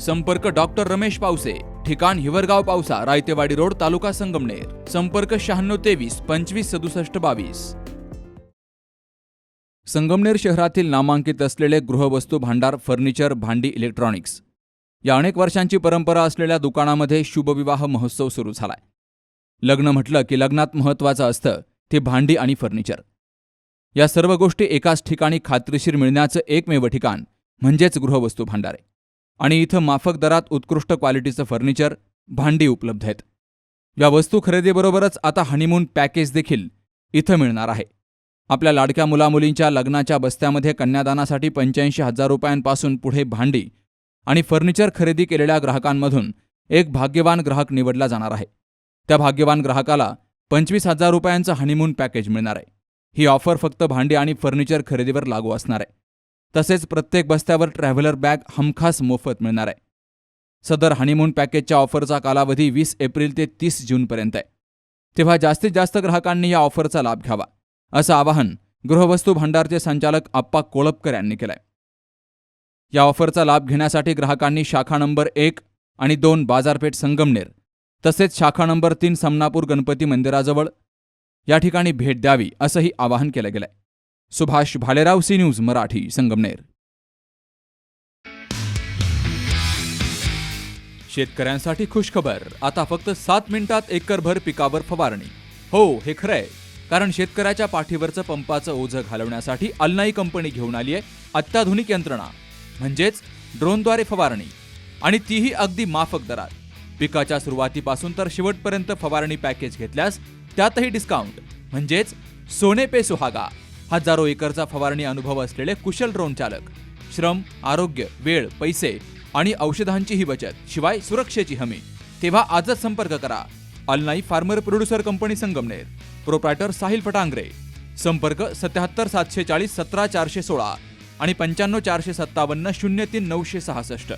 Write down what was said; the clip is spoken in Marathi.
संपर्क डॉक्टर रमेश पावसे ठिकाण हिवरगाव पावसा रायतेवाडी रोड तालुका संगमनेर. संपर्क शहाण्णव तेवीस पंचवीस सदुसष्ट बावीस. संगमनेर शहरातील नामांकित असलेले गृहवस्तू भांडार फर्निचर भांडी इलेक्ट्रॉनिक्स या अनेक वर्षांची परंपरा असलेल्या दुकानामध्ये शुभविवाह महोत्सव सुरू झालाय. लग्न म्हटलं की लग्नात महत्त्वाचं असतं ते भांडी आणि फर्निचर. या सर्व गोष्टी एकाच ठिकाणी खात्रीशीर मिळण्याचं एकमेव ठिकाण म्हणजेच गृहवस्तू भांडार. आहे आणि इथं माफक दरात उत्कृष्ट क्वालिटीचं फर्निचर भांडी उपलब्ध आहेत. या वस्तू खरेदीबरोबरच आता हनीमून पॅकेज देखील इथं मिळणार आहे. आपल्या लाडक्या मुलामुलींच्या लग्नाच्या बस्त्यामध्ये कन्यादानासाठी पंच्याऐंशी हजार रुपयांपासून पुढे भांडी आणि फर्निचर खरेदी केलेल्या ग्राहकांमधून एक भाग्यवान ग्राहक निवडला जाणार आहे. त्या भाग्यवान ग्राहकाला पंचवीस हजार रुपयांचं हनीमून पॅकेज मिळणार आहे. ही ऑफर फक्त भांडी आणि फर्निचर खरेदीवर लागू असणार आहे. तसेच प्रत्येक बस्त्यावर ट्रॅव्हलर बॅग हमखास मोफत मिळणार आहे. सदर हनीमून पॅकेजच्या ऑफरचा कालावधी वीस एप्रिल ते तीस जूनपर्यंत आहे. तेव्हा जास्तीत जास्त ग्राहकांनी या ऑफरचा लाभ घ्यावा असं आवाहन गृहवस्तू भांडारचे संचालक आप्पा कोळपकर यांनी केलंय. या ऑफरचा लाभ घेण्यासाठी ग्राहकांनी शाखा नंबर एक आणि दोन बाजारपेठ संगमनेर तसेच शाखा नंबर तीन समनापूर गणपती मंदिराजवळ या ठिकाणी भेट द्यावी असंही आवाहन केलं गेलंय. Subhash Bhalerao C news Marathi Sangamner. शेतकऱ्यांसाठी खुशखबर. आता फक्त सात मिनिटात एकरभर पिकावर फवारणी. हो हे खरंय. कारण शेतकऱ्याच्या पाठीवरचं पंपाचं ओझं घालवण्यासाठी अल्नाई कंपनी घेऊन आली आहे अत्याधुनिक यंत्रणा. म्हणजेच ड्रोनद्वारे फवारणी. आणि तीही अगदी माफक दरात. पिकाच्या सुरुवातीपासून तर शेवटपर्यंत फवारणी पॅकेज घेतल्यास त्यातही डिस्काउंट. म्हणजेच सोने पे सुहागा. हजारो एकरचा फवारणी अनुभव असलेले कुशल ड्रोन चालक. श्रम आरोग्य वेळ पैसे आणि औषधांचीही बचत शिवाय सुरक्षेची हमी. तेव्हा आजच संपर्क करा. अल्नाई farmer producer company Sangamner. Proprietor Sahil Fatangare. संपर्क सत्याहत्तर सातशे चाळीस सतरा चारशे सोळा आणि पंच्याण्णव चारशे सत्तावन्न शून्य तीन नऊशे सहासष्ट.